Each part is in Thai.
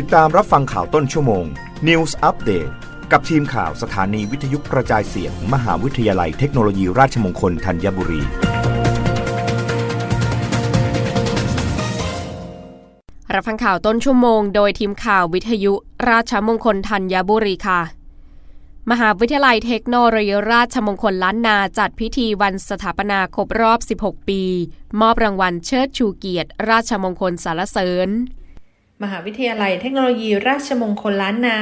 ติดตามรับฟังข่าวต้นชั่วโมง News Update กับทีมข่าวสถานีวิทยุกระจายเสียง มหาวิทยาลัยเทคโนโลยีราชมงคลธัญบุรี รับฟังข่าวต้นชั่วโมง โดยทีมข่าววิทยุราชมงคลธัญบุรีค่ะ มหาวิทยาลัยเทคโนโลยีราชมงคลล้านนาจัดพิธีวันสถาปนาครบรอบ 16 ปี มอบรางวัลเชิดชูเกียรติ ราชมงคลสารเสริญ มหาวิทยาลัยเทคโนโลยีราชมงคลล้านนา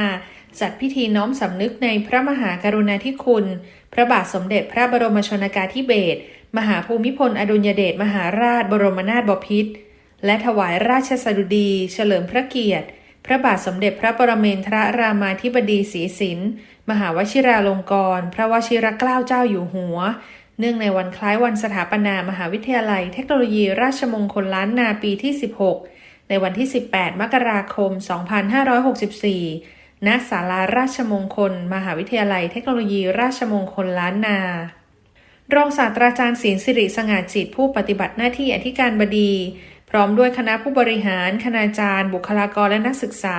จัดพิธีน้อมสำนึกในพระมหากรุณาธิคุณ พระบาทสมเด็จพระบรมชนากาธิเบศรมหาภูมิพลอดุลยเดชมหาราชบรมนาถบพิตรและถวายราชสดุดี เฉลิมพระเกียรติ พระบาทสมเด็จพระปรเมนทรรามาธิบดีศรีสินมหาวชิราลงกรณพระวชิรเกล้าเจ้าอยู่หัว เนื่องในวันคล้ายวันสถาปนามหาวิทยาลัย เทคโนโลยีราชมงคลล้านนาปีที่ 16 ในวันที่ 18 มกราคม 2564 ณ ศาลาราชมงคล มหาวิทยาลัยเทคโนโลยีราชมงคลล้านนา รองศาสตราจารย์ศิลสิริสง่าจิตผู้ปฏิบัติหน้าที่อธิการบดี พร้อมด้วยคณะผู้บริหาร คณาจารย์ บุคลากรและนักศึกษา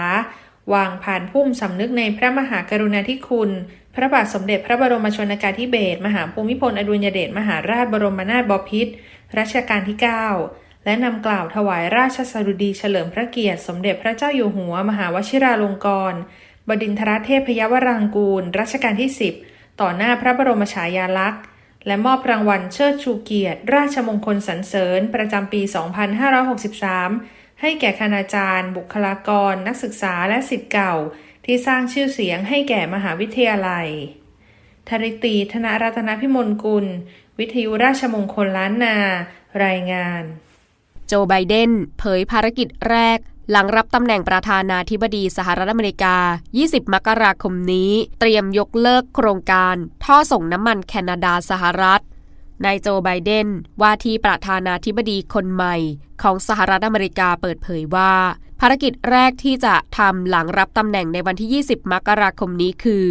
วางผ่านพุ่มสำนึกในพระมหากรุณาธิคุณ พระบาทสมเด็จพระบรมชนกาธิเบศร มหาภูมิพลอดุลยเดชมหาราชบรมนาถบพิตรรัชกาลที่ 9 และนำกล่าวถวายราชสดุดีเฉลิมพระเกียรติ สมเด็จพระเจ้าอยู่หัว มหาวชิราลงกรณ์บดินทรเทพยวรางกูล รัชกาลที่ 10 ต่อหน้าพระบรมฉายาลักษณ์ และมอบรางวัลเชิดชูเกียรติ ราชมงคลสรรเสริญ ประจำปี 2563 ให้แก่คณาจารย์ บุคลากร นักศึกษาและสิทธิ์เก่า ที่สร้างชื่อเสียงให้แก่มหาวิทยาลัย ธริตีธนรัตนพิมลกุล วิทยุราชมงคลล้านนา รายงาน โจไบเดนเผยภารกิจแรก หลังรับตำแหน่งประธานาธิบดีสหรัฐอเมริกา 20 มกราคมนี้ เตรียมยกเลิกโครงการ ท่อส่งน้ำมันแคนาดาสหรัฐนายโจไบเดนว่าที่ประธานาธิบดีคนใหม่ของสหรัฐอเมริกาเปิดเผยว่า ภารกิจแรกที่จะทำหลังรับตำแหน่งในวันที่ 20 มกราคมนี้คือ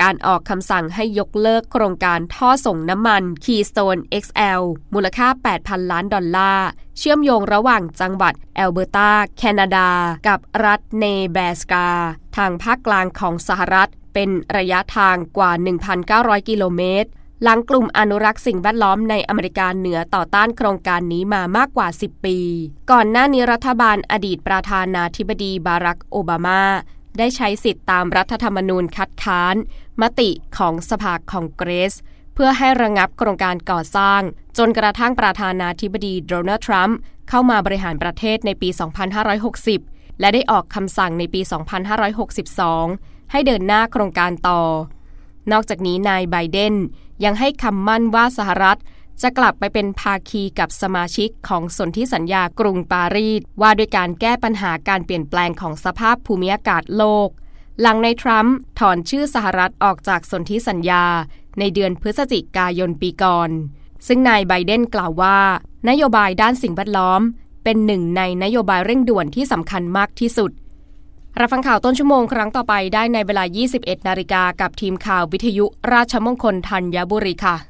การออกคำสั่งให้ยกเลิกโครงการท่อส่งน้ำมัน Keystone XL มูลค่า 8,000 ล้านดอลลาร์ เชื่อมโยงระหว่างจังหวัดแอลเบอร์ตา แคนาดา กับรัฐเนแบรสกา ทางภาคกลางของสหรัฐ เป็นระยะทางกว่า 1,900 กิโลเมตร หลังกลุ่มอนุรักษ์สิ่งแวดล้อมในอเมริกาเหนือต่อต้านโครงการนี้มามากกว่า 10 ปี ก่อนหน้านี้รัฐบาลอดีตประธานาธิบดีบารักโอบามา ได้ใช้สิทธิ์ตามรัฐธรรมนูญคัดค้าน มติของสภาคองเกรส เพื่อให้ระงับโครงการก่อสร้าง จนกระทั่งประธานาธิบดีโดนัลด์ทรัมป์เข้ามาบริหารประเทศในปี 2560 และได้ออกคำสั่งในปี 2562 ให้เดินหน้าโครงการต่อ นอกจากนี้นายไบเดนยังให้คำมั่นว่าสหรัฐ จะกลับไปเป็นภาคีกับสมาชิกของสนธิสัญญากรุงปารีสว่าด้วยการแก้ปัญหาการเปลี่ยนแปลงของสภาพภูมิอากาศโลก หลังในทรัมป์ถอนชื่อสหรัฐออกจากสนธิสัญญา ในเดือนพฤศจิกายนปีก่อน ซึ่งนายไบเดนกล่าวว่า นโยบายด้านสิ่งแวดล้อม เป็นหนึ่งในนโยบายเร่งด่วนที่สำคัญมากที่สุดรับฟังข่าวต้นชั่วโมงครั้งต่อไปได้ในเวลา 21 นาฬิกากับทีมข่าววิทยุราชมงคลธัญบุรีค่ะ